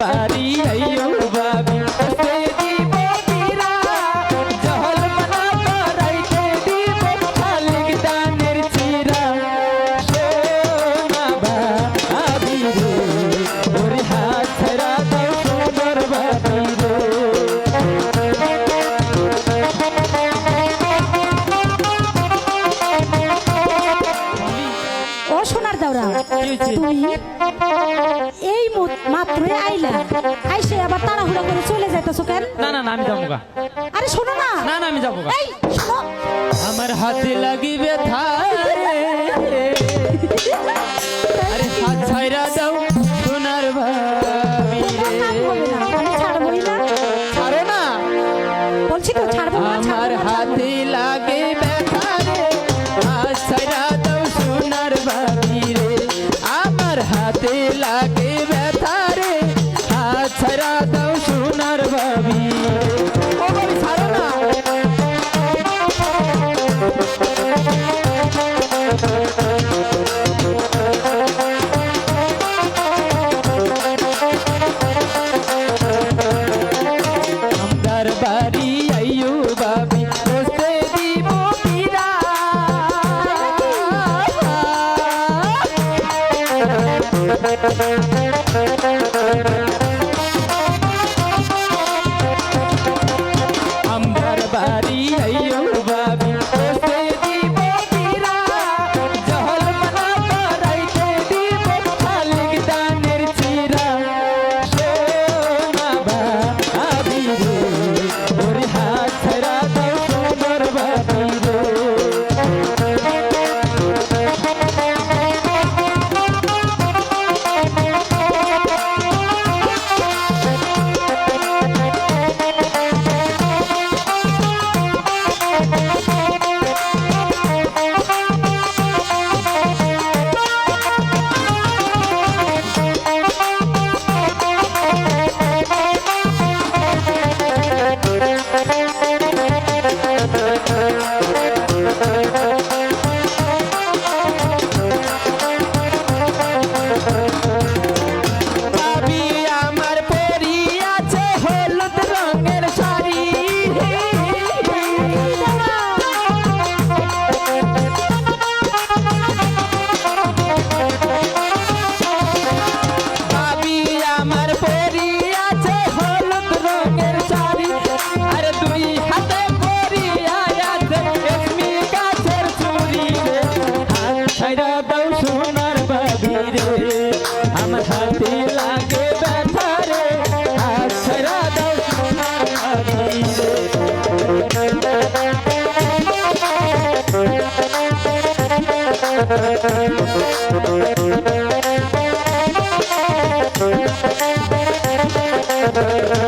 பாரி ஐயா দাওরা তুমি এই মাত্রই আইলা। আইসে আবার তাড়াহুড়া করে চলে যাইতেছো কেন? না না আমি যাব আরে শোনো না। না আমি যাব আমার হাতে লাগিবে থারে পারি আইয়ুব আমি বসতে দিব পীরা Thank you.